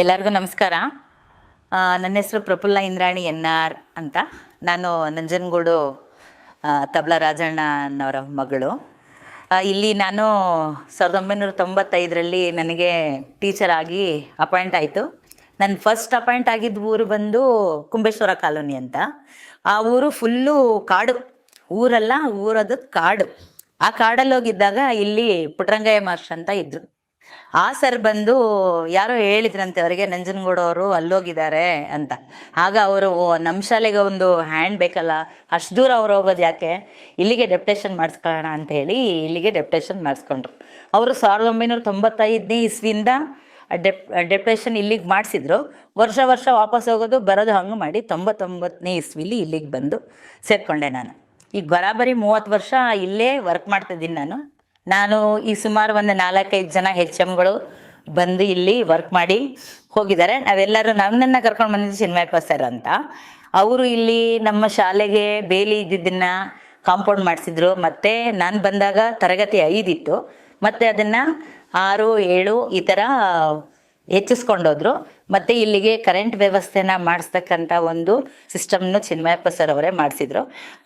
ಎಲ್ಲರಿಗೂ ನಮಸ್ಕಾರ. ನನ್ನ ಹೆಸರು ಪ್ರಫುಲ್ಲ ಇಂದ್ರಾಣಿ ಎನ್ ಆರ್ ಅಂತ. ನಾನು ನಂಜನಗೂಡು ತಬಲಾ ರಾಜಣ್ಣ ರಾಜಣ್ಣನವರ ಮಗಳು. ಇಲ್ಲಿ ನಾನು ಸಾವಿರದ ಒಂಬೈನೂರ ತೊಂಬತ್ತೈದರಲ್ಲಿ ನನಗೆ ಟೀಚರ್ ಆಗಿ ಅಪಾಯಿಂಟ್ ಆಯಿತು. ನನ್ನ ಫಸ್ಟ್ ಅಪಾಯಿಂಟ್ ಆಗಿದ್ದ ಊರು ಬಂದು ಕುಂಬೇಶ್ವರ ಕಾಲೋನಿ ಅಂತ. ಆ ಊರು ಫುಲ್ಲು ಕಾಡು. ಊರಲ್ಲ, ಊರದು ಕಾಡು. ಆ ಕಾಡಲ್ಲಿ ಹೋಗಿದ್ದಾಗ ಇಲ್ಲಿ ಪುಟ್ರಂಗಯ್ಯ ಮಾಸ್ಟರ್ ಅಂತ ಇದ್ರು. ಆ ಸರ್ ಬಂದು ಯಾರೋ ಹೇಳಿದ್ರಂತೆ ಅವರಿಗೆ, ನಂಜನಗೂಡು ಅವರು ಅಲ್ಲೋಗಿದ್ದಾರೆ ಅಂತ. ಆಗ ಅವರು ನಮ್ಮ ಶಾಲೆಗೆ ಒಂದು ಹ್ಯಾಂಡ್ ಬೇಕಲ್ಲ, ಅಷ್ಟು ದೂರ ಅವ್ರು ಹೋಗೋದು ಯಾಕೆ? ಇಲ್ಲಿಗೆ ಡೆಪ್ಟೇಷನ್ ಮಾಡಿಸ್ಕೊಳ್ಳೋಣ ಅಂತ ಹೇಳಿ ಇಲ್ಲಿಗೆ ಡೆಪ್ಟೇಷನ್ ಮಾಡಿಸ್ಕೊಂಡ್ರು. ಅವರು ಸಾವಿರದ ಒಂಬೈನೂರ ತೊಂಬತ್ತೈದನೇ ಇಸ್ವಿಯಿಂದ ಡೆಪ್ ಡೆಪ್ಟೇಷನ್ ಇಲ್ಲಿಗೆ ಮಾಡಿಸಿದ್ರು. ವರ್ಷ ವರ್ಷ ವಾಪಸ್ ಹೋಗೋದು, ಬರೋದು ಹಂಗೆ ಮಾಡಿ ತೊಂಬತ್ತೊಂಬತ್ತನೇ ಇಸ್ವಿಲಿ ಇಲ್ಲಿಗೆ ಬಂದು ಸೇರಿಕೊಂಡೆ ನಾನು. ಈಗ ಬರಾಬರಿ ಮೂವತ್ತು ವರ್ಷ ಇಲ್ಲೇ ವರ್ಕ್ ಮಾಡ್ತಿದ್ದೀನಿ ನಾನು. ನಾನು ಈ ಸುಮಾರು ಒಂದು ನಾಲ್ಕೈದು ಜನ ಹೆಚ್ ಎಮ್ಗಳು ಬಂದು ಇಲ್ಲಿ ವರ್ಕ್ ಮಾಡಿ ಹೋಗಿದ್ದಾರೆ. ನಾವೆಲ್ಲರೂ ನನ್ನನ್ನು ಕರ್ಕೊಂಡು ಬಂದಿದ್ದು ಚಿನ್ಮಯಪ್ಪ ಸರ್ ಅಂತ. ಅವರು ಇಲ್ಲಿ ನಮ್ಮ ಶಾಲೆಗೆ ಬೇಲಿ ಇದ್ದಿದ್ದನ್ನ ಕಾಂಪೌಂಡ್ ಮಾಡಿಸಿದ್ರು. ಮತ್ತು ನಾನು ಬಂದಾಗ ತರಗತಿ ಐದಿತ್ತು. ಮತ್ತು ಅದನ್ನು ಆರು, ಏಳು ಈ ಥರ ಹೆಚ್ಚಿಸ್ಕೊಂಡೋದ್ರು ಮತ್ತು ಇಲ್ಲಿಗೆ ಕರೆಂಟ್ ವ್ಯವಸ್ಥೆನ ಮಾಡಿಸ್ತಕ್ಕಂಥ ಒಂದು ಸಿಸ್ಟಮ್ನು ಚಿನ್ಮಯಪ್ಪ ಸರ್ ಅವರೇ ಮಾಡಿಸಿದ್ರು.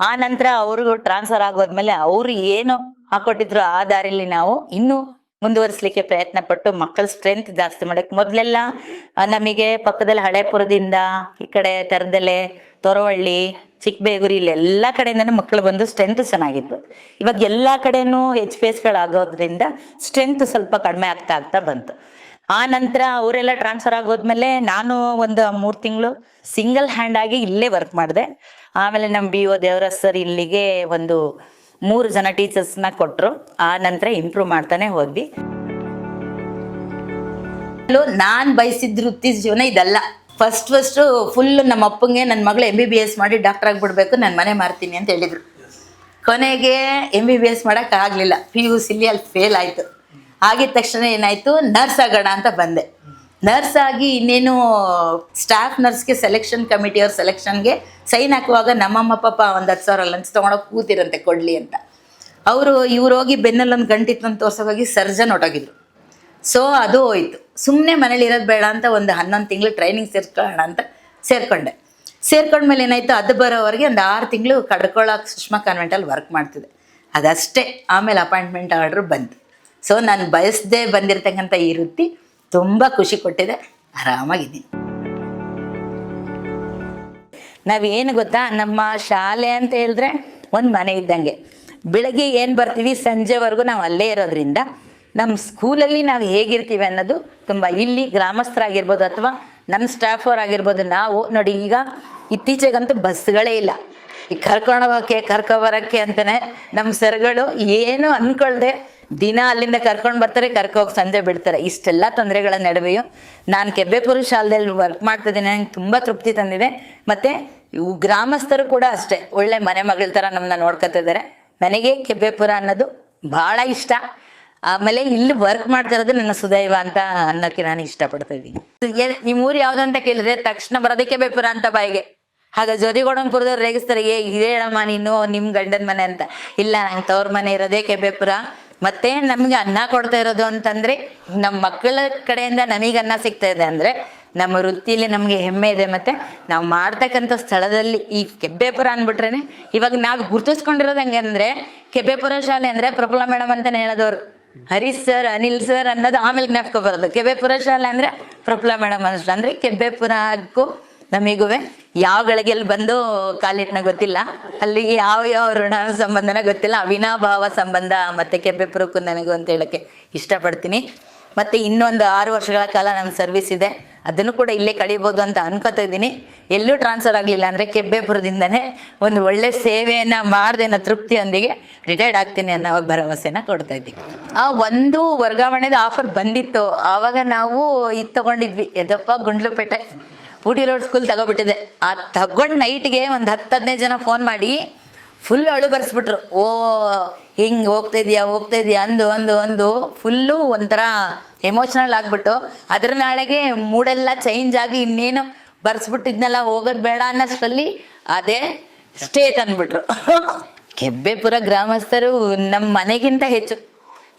ಆ ನಂತರ ಅವರು ಟ್ರಾನ್ಸ್ಫರ್ ಆಗೋದ್ಮೇಲೆ ಅವರು ಏನು ಹಾಕೊಟ್ಟಿದ್ರು ಆ ದಾರಿಲಿ ನಾವು ಇನ್ನೂ ಮುಂದುವರಿಸ್ಲಿಕ್ಕೆ ಪ್ರಯತ್ನ ಪಟ್ಟು ಮಕ್ಕಳ ಸ್ಟ್ರೆಂತ್ ಜಾಸ್ತಿ ಮಾಡಕ್ಕೆ ಮೊದಲೆಲ್ಲ ನಮಗೆ ಪಕ್ಕದಲ್ಲಿ ಹಳೆಪುರದಿಂದ ಈ ಕಡೆ ತರದಲೆ ತೊರವಳ್ಳಿ, ಚಿಕ್ಕಬೇಗುರಿ ಇಲ್ಲಿ ಎಲ್ಲ ಕಡೆಯಿಂದನೂ ಮಕ್ಕಳು ಬಂದು ಸ್ಟ್ರೆಂತ್ ಚೆನ್ನಾಗಿತ್ತು. ಇವಾಗ ಎಲ್ಲ ಕಡೆನೂ ಎಚ್ ಪಿ ಎಸ್ಗಳಾಗೋದ್ರಿಂದ ಸ್ಟ್ರೆಂತ್ ಸ್ವಲ್ಪ ಕಡಿಮೆ ಆಗ್ತಾ ಆಗ್ತಾ ಬಂತು. ಆ ನಂತರ ಅವರೆಲ್ಲ ಟ್ರಾನ್ಸ್ಫರ್ ಆಗೋದ್ಮೇಲೆ ನಾನು ಒಂದು ಮೂರು ತಿಂಗಳು ಸಿಂಗಲ್ ಹ್ಯಾಂಡ್ ಆಗಿ ಇಲ್ಲೇ ವರ್ಕ್ ಮಾಡಿದೆ. ಆಮೇಲೆ ನಮ್ಮ ಬಿ ಒ ದೇವರಾಜ್ ಸರ್ ಇಲ್ಲಿಗೆ ಒಂದು ಮೂರು ಜನ ಟೀಚರ್ಸ್ನ ಕೊಟ್ಟರು ಆ ನಂತರ ಇಂಪ್ರೂವ್ ಮಾಡ್ತಾನೆ ಹೋದ್ವಿ. ನಾನು ಬಯಸಿದ ವೃತ್ತಿ ಜೀವನ ಇದಲ್ಲ. ಫಸ್ಟ್ ಫಸ್ಟು ಫುಲ್ ನಮ್ಮ ಅಪ್ಪಂಗೆ ನನ್ನ ಮಗಳು ಎಂ ಬಿ ಬಿ ಎಸ್ ಮಾಡಿ ಡಾಕ್ಟರ್ ಆಗಿಬಿಡ್ಬೇಕು, ನಾನು ಮನೆ ಮಾರ್ತೀನಿ ಅಂತ ಹೇಳಿದರು. ಕೊನೆಗೆ ಎಂ ಬಿ ಬಿ ಎಸ್ ಮಾಡೋಕ್ಕಾಗಲಿಲ್ಲ ಪಿ ಯು ಸಿಲಿ ಅಲ್ಲಿ ಫೇಲ್ ಆಯಿತು. ಆಗಿದ ತಕ್ಷಣ ಏನಾಯಿತು? ನರ್ಸ್ ಆಗೋಣ ಅಂತ ಬಂದೆ. ನರ್ಸ್ ಆಗಿ ಇನ್ನೇನು ಸ್ಟಾಫ್ ನರ್ಸ್ಗೆ ಸೆಲೆಕ್ಷನ್ ಕಮಿಟಿಯವ್ರ ಸೆಲೆಕ್ಷನ್ಗೆ ಸೈನ್ ಹಾಕುವಾಗ ನಮ್ಮಮ್ಮ ಪಾಪ ಒಂದು ಹತ್ತು ಸಾವಿರ ಲಂಚ್ ತೊಗೊಂಡೋಗಿ ಕೂತಿರಂತೆ ಕೊಡಲಿ ಅಂತ. ಅವರು ಇವ್ರು ಹೋಗಿ ಬೆನ್ನಲ್ಲೊಂದು ಗಂಟಿತ್ತು ಅಂತ ಸರ್ಜನ್ ಹೊಟ್ಟೋಗಿದ್ರು ಸೊ ಅದು ಹೋಯ್ತು. ಸುಮ್ಮನೆ ಮನೇಲಿ ಇರೋದು ಬೇಡ ಅಂತ ಒಂದು ಹನ್ನೊಂದು ತಿಂಗಳು ಟ್ರೈನಿಂಗ್ ಸೇರ್ಕೊಳ್ಳೋಣ ಅಂತ ಸೇರಿಕೊಂಡೆ. ಸೇರ್ಕೊಂಡ್ಮೇಲೆ ಏನಾಯಿತು, ಅದು ಬರೋವರೆಗೆ ಒಂದು ಆರು ತಿಂಗಳು ಕಡ್ಕೊಳ್ಳೋಕೆ ಸುಷ್ಮಾ ಕಾನ್ವೆಂಟಲ್ಲಿ ವರ್ಕ್ ಮಾಡ್ತಿದ್ದೆ. ಅದಷ್ಟೇ. ಆಮೇಲೆ ಅಪಾಯಿಂಟ್ಮೆಂಟ್ ಆರ್ಡ್ರ್ ಬಂತು. ಸೊ ನಾನು ಬಯಸ್ದೇ ಬಂದಿರತಕ್ಕಂಥ ಈ ವೃತ್ತಿ ತುಂಬ ಖುಷಿ ಕೊಟ್ಟಿದೆ. ಆರಾಮಾಗಿದ್ದೀನಿ. ನಾವೇನು ಗೊತ್ತಾ, ನಮ್ಮ ಶಾಲೆ ಅಂತ ಹೇಳಿದ್ರೆ ಒಂದು ಮನೆ ಇದ್ದಂಗೆ. ಬೆಳಗ್ಗೆ ಏನು ಬರ್ತೀವಿ? ಸಂಜೆವರೆಗೂ ನಾವು ಅಲ್ಲೇ ಇರೋದ್ರಿಂದ ನಮ್ಮ ಸ್ಕೂಲಲ್ಲಿ ನಾವು ಹೇಗಿರ್ತೀವಿ ಅನ್ನೋದು ತುಂಬ ಇಲ್ಲಿ ಗ್ರಾಮಸ್ಥರಾಗಿರ್ಬೋದು ಅಥವಾ ನಮ್ಮ ಸ್ಟಾಫ್ ಆಗಿರ್ಬೋದು ನಾವು ನೋಡಿ, ಈಗ ಇತ್ತೀಚೆಗಂತೂ ಬಸ್ಗಳೇ ಇಲ್ಲ. ಈ ಕರ್ಕೊಂಡು ಹೋಗೋಕ್ಕೆ ಕರ್ಕೊಬರೋಕ್ಕೆ ಅಂತಲೇ ನಮ್ಮ ಸರ್ಗಳು ಏನು ಅಂದ್ಕೊಳ್ದೆ ದಿನ ಅಲ್ಲಿಂದ ಕರ್ಕೊಂಡು ಬರ್ತಾರೆ, ಕರ್ಕೋಗಿ ಸಂಜೆ ಬಿಡ್ತಾರೆ ಇಷ್ಟೆಲ್ಲ ತೊಂದರೆಗಳ ನಡುವೆಯೂ ನಾನು ಕೆಬ್ಬೆಪುರ ಶಾಲೆಯಲ್ಲಿ ವರ್ಕ್ ಮಾಡ್ತಿದ್ದೀನಿ ನನಗೆ ತುಂಬ ತೃಪ್ತಿ ತಂದಿದೆ. ಮತ್ತೆ ಇವು ಗ್ರಾಮಸ್ಥರು ಕೂಡ ಅಷ್ಟೇ, ಒಳ್ಳೆ ಮನೆ ಮಗಳ ಥರ ನಮ್ಮನ್ನ ನೋಡ್ಕೊತಿದ್ದಾರೆ ನನಗೆ ಕೆಬ್ಬೆಪುರ ಅನ್ನೋದು ಭಾಳ ಇಷ್ಟ. ಆಮೇಲೆ ಇಲ್ಲಿ ವರ್ಕ್ ಮಾಡ್ತಾ ಇರೋದು ನನ್ನ ಸುದೈವ ಅಂತ ಅನ್ನೋಕ್ಕೆ ನಾನು ಇಷ್ಟಪಡ್ತಾ ಇದ್ದೀನಿ. ನಿಮ್ಮ ಊರು ಯಾವ್ದು ಅಂತ ಕೇಳಿದ್ರೆ ತಕ್ಷಣ ಬರೋದಕ್ಕೆ ಬೇಪುರ ಅಂತ ಬಾಯಿಗೆ. ಹಾಗೆ ಜೋದಿಗೋಡಂಪುರದವ್ರು ರೇಗಿಸ್ತಾರೆ, ಏ, ಇದೇ ಹೇಳಮ್ಮ ನೀನು ನಿಮ್ಮ ಗಂಡನ ಮನೆ ಅಂತ. ಇಲ್ಲ, ನಂಗೆ ತವ್ರ ಮನೆ ಇರೋದೇ ಕೆಬೇಪುರ ಮತ್ತೆ ನಮ್ಗೆ ಅನ್ನ ಕೊಡ್ತಾ ಇರೋದು ಅಂತಂದ್ರೆ ನಮ್ಮ ಮಕ್ಕಳ ಕಡೆಯಿಂದ ನಮಗೆ ಅನ್ನ ಸಿಗ್ತಾ ಇದೆ ಅಂದ್ರೆ, ನಮ್ಮ ವೃತ್ತಿಲಿ ನಮಗೆ ಹೆಮ್ಮೆ ಇದೆ ಮತ್ತೆ ನಾವು ಮಾಡ್ತಕ್ಕಂಥ ಸ್ಥಳದಲ್ಲಿ ಈ ಕೆಬ್ಬೆಪುರ ಅಂದ್ಬಿಟ್ರೇನೆ, ಇವಾಗ ನಾವು ಗುರ್ತಿಸ್ಕೊಂಡಿರೋದು ಹಂಗೆ ಅಂದ್ರೆ, ಕೆಬ್ಬೆಪುರ ಶಾಲೆ ಅಂದ್ರೆ ಪ್ರಫುಲ್ಲ ಮೇಡಮ್ ಅಂತಾನೆ ಹೇಳೋದವ್ರು. ಹರೀಶ್ ಸರ್, ಅನಿಲ್ ಸರ್ ಅನ್ನೋದು ಆಮೇಲೆ ಜ್ಞಾಪಕ ಬರೋದು. ಕೆಬ್ಬೆಪುರ ಶಾಲೆ ಅಂದ್ರೆ ಪ್ರಫುಲ್ಲ ಮೇಡಮ್ ಅನಿಸ್ತು ಅಂದ್ರೆ ಕೆಬ್ಬೆಪುರಕ್ಕೂ ನಮಿಗೂ ಯಾವ ಗಳಿಗೆಲ್ಲಿ ಬಂದು ಕಾಲಿಟ್ನ ಗೊತ್ತಿಲ್ಲ. ಅಲ್ಲಿಗೆ ಯಾವ ಯಾವ ಋಣ ಸಂಬಂಧನ ಗೊತ್ತಿಲ್ಲ. ಅವಿನಾಭಾವ ಸಂಬಂಧ ಮತ್ತೆ ಕೆಬ್ಬೆಪುರಕ್ಕೂ ನನಗೂ ಅಂತ ಹೇಳಕ್ಕೆ ಇಷ್ಟಪಡ್ತೀನಿ. ಮತ್ತೆ ಇನ್ನೊಂದು ಆರು ವರ್ಷಗಳ ಕಾಲ ನಮ್ಮ ಸರ್ವಿಸ್ ಇದೆ. ಅದನ್ನು ಕೂಡ ಇಲ್ಲೇ ಕಳಿಬೋದು ಅಂತ ಅನ್ಕೋತಾ ಇದ್ದೀನಿ. ಎಲ್ಲೂ ಟ್ರಾನ್ಸ್ಫರ್ ಆಗಲಿಲ್ಲ ಅಂದರೆ ಕೆಬ್ಬೆಪುರದಿಂದನೇ ಒಂದು ಒಳ್ಳೆ ಸೇವೆಯನ್ನು ಮಾಡಿದೆ ಅನ್ನೋ ತೃಪ್ತಿಯೊಂದಿಗೆ ರಿಟೈರ್ಡ್ ಆಗ್ತೀನಿ ಅನ್ನೋ ಭರವಸೆನ ಕೊಡ್ತಾ ಇದ್ದೀನಿ. ಆ ಒಂದು ವರ್ಗಾವಣೆದು ಆಫರ್ ಬಂದಿತ್ತು. ಆವಾಗ ನಾವು ಇದು ತಗೊಂಡಿದ್ವಿ. ಯದಪ್ಪ, ಗುಂಡ್ಲುಪೇಟೆ. ಊಟಿ ರೋಡ್ ಸ್ಕೂಲ್ ತಗೋಬಿಟ್ಟಿದೆ ಆ ತಗೊಂಡು ನೈಟ್ಗೆ ಒಂದು ಹತ್ತು ಹದಿನೈದು ಜನ ಫೋನ್ ಮಾಡಿ ಫುಲ್ ಅಳು ಬರ್ಸ್ಬಿಟ್ರು. ಓ, ಹಿಂಗೆ ಹೋಗ್ತಾ ಇದೀಯಾ ಹೋಗ್ತಾ ಇದೀಯಾ ಅಂದು ಅಂದು ಅಂದು ಫುಲ್ಲು ಒಂಥರ ಎಮೋಷ್ನಲ್ ಆಗ್ಬಿಟ್ಟು ಅದ್ರ ನಾಳೆಗೆ ಮೂಡೆಲ್ಲ ಚೇಂಜ್ ಆಗಿ ಇನ್ನೇನು ಬರ್ಸ್ಬಿಟ್ಟಿದ್ನೆಲ್ಲ, ಹೋಗೋದು ಬೇಡ ಅನ್ನೋಷ್ಟರಲ್ಲಿ ಅದೇ ಸ್ಟೇ ತಂದ್ಬಿಟ್ರು ಕೆಬ್ಬೆಪುರ ಗ್ರಾಮಸ್ಥರು ನಮ್ಮ ಮನೆಗಿಂತ ಹೆಚ್ಚು.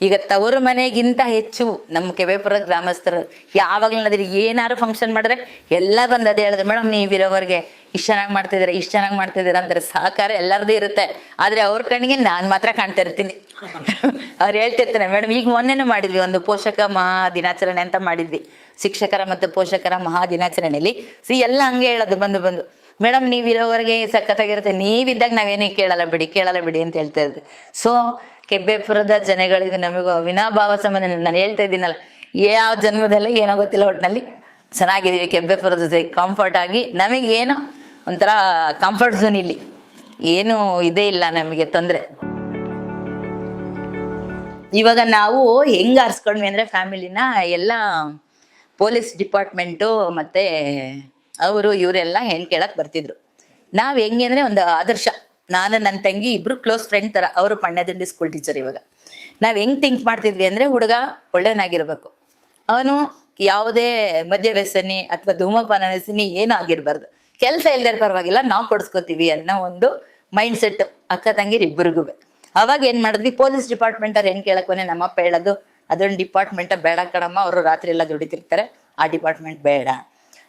ಈಗ ತವರು ಮನೆಗಿಂತ ಹೆಚ್ಚು ನಮ್ಮ ಕೆವೇಪುರ ಗ್ರಾಮಸ್ಥರು ಯಾವಾಗಲೂ ಅದ್ರ ಏನಾದ್ರು ಫಂಕ್ಷನ್ ಮಾಡಿದ್ರೆ ಎಲ್ಲ ಬಂದು ಅದೇ ಹೇಳಿದ್ರೆ, ಮೇಡಮ್ ನೀವು ಇರೋವರೆಗೆ ಇಷ್ಟು ಚೆನ್ನಾಗಿ ಮಾಡ್ತಿದ್ದೀರಾ, ಇಷ್ಟು ಚೆನ್ನಾಗಿ ಮಾಡ್ತಿದ್ದೀರಾ? ಅಂತಾರೆ ಸಹಕಾರ ಎಲ್ಲರದ್ದು ಇರುತ್ತೆ. ಆದರೆ ಅವ್ರ ಕಣ್ಣಿಗೆ ನಾನು ಮಾತ್ರ ಕಾಣ್ತಾ ಇರ್ತೀನಿ. ಅವ್ರು ಹೇಳ್ತಿರ್ತಾರೆ, ಮೇಡಮ್, ಈಗ ಮೊನ್ನೆನೂ ಮಾಡಿದ್ವಿ ಒಂದು ಪೋಷಕ ಮಹಾ ದಿನಾಚರಣೆ ಅಂತ ಮಾಡಿದ್ವಿ. ಶಿಕ್ಷಕರ ಮತ್ತು ಪೋಷಕರ ಮಹಾ ದಿನಾಚರಣೆಯಲ್ಲಿ ಸಿ, ಎಲ್ಲ ಹಂಗೆ ಹೇಳೋದು, ಬಂದು ಬಂದು. ಮೇಡಮ್ ನೀವು ಇರೋವರೆಗೆ ಸಖತ್ತಾಗಿರುತ್ತೆ. ನೀವಿದ್ದಾಗ ನಾವೇನೇ ಕೇಳಲ್ಲ ಬಿಡಿ ಕೇಳಲ್ಲ ಬಿಡಿ ಅಂತ ಹೇಳ್ತಾ ಇದ್ದೆ ಸೊ ಕೆಬ್ಬೆಪುರದ ಜನಗಳಿಗೆ ನಮಗೂ ವಿನಾಭಾವ ಸಂಬಂಧ ನಾನು ಹೇಳ್ತಾ ಇದ್ದೀನಲ್ಲ, ಯಾವ ಜನ್ಮದಲ್ಲ ಏನೋ ಗೊತ್ತಿಲ್ಲ ಒಟ್ಟಿನಲ್ಲಿ. ಚೆನ್ನಾಗಿದ್ದೀವಿ ಕೆಬ್ಬೆಪುರದ ಜೊತೆ ಕಂಫರ್ಟ್ ಆಗಿ. ನಮಗೇನು ಒಂಥರ ಕಂಫರ್ಟ್ ಝೋನ್ ಇಲ್ಲಿ. ಏನು ಇದೇ ಇಲ್ಲ ನಮಗೆ ತೊಂದರೆ. ಇವಾಗ ನಾವು ಹೆಂಗೆ ಆರಿಸ್ಕೊಂಡ್ವಿ ಅಂದ್ರೆ ಫ್ಯಾಮಿಲಿನ ಎಲ್ಲ ಪೊಲೀಸ್ ಡಿಪಾರ್ಟ್ಮೆಂಟು ಮತ್ತೆ ಅವರು, ಇವರೆಲ್ಲ ಹೆಣ್ ಕೇಳಕ್ ಬರ್ತಿದ್ರು. ನಾವು ಹೆಂಗೆ ಅಂದ್ರೆ ಒಂದು ಆದರ್ಶ. ನಾನು ನನ್ನ ತಂಗಿ ಇಬ್ರು ಕ್ಲೋಸ್ ಫ್ರೆಂಡ್ ತರ, ಅವರು ಪಣ್ಯದಲ್ಲಿ ಸ್ಕೂಲ್ ಟೀಚರ್ ಇವಾಗ. ನಾವ್ ಹೆಂಗ್ ಥಿಂಕ್ ಮಾಡ್ತಿದ್ವಿ ಅಂದ್ರೆ ಹುಡುಗ ಒಳ್ಳೆನಾಗಿರ್ಬೇಕು. ಅವನು ಯಾವುದೇ ಮದ್ಯ ವ್ಯಸನಿ ಅಥವಾ ಧೂಮಪಾನ ವ್ಯಸನಿ ಏನೂ ಆಗಿರ್ಬಾರ್ದು. ಕೆಲಸ ಇಲ್ದೇ ಪರವಾಗಿಲ್ಲ, ನಾವು ಕೊಡ್ಸ್ಕೊತೀವಿ ಅನ್ನೋ ಒಂದು ಮೈಂಡ್ ಸೆಟ್ ಅಕ್ಕ ತಂಗಿರ್ ಇಬ್ಬರಿಗೂ ಅವಾಗ ಏನ್ ಮಾಡಿದ್ವಿ ಪೊಲೀಸ್ ಡಿಪಾರ್ಟ್ಮೆಂಟ್ ಅವ್ರು ಏನ್ ಕೇಳಕ್ ನಮ್ಮಪ್ಪ ಹೇಳೋದು, ಅದೊಂದು ಡಿಪಾರ್ಟ್ಮೆಂಟ್ ಬೇಡ ಕಣಮ್ಮ, ಅವರು ರಾತ್ರಿ ಎಲ್ಲ ದುಡಿತಿರ್ತಾರೆ, ಆ ಡಿಪಾರ್ಟ್ಮೆಂಟ್ ಬೇಡ.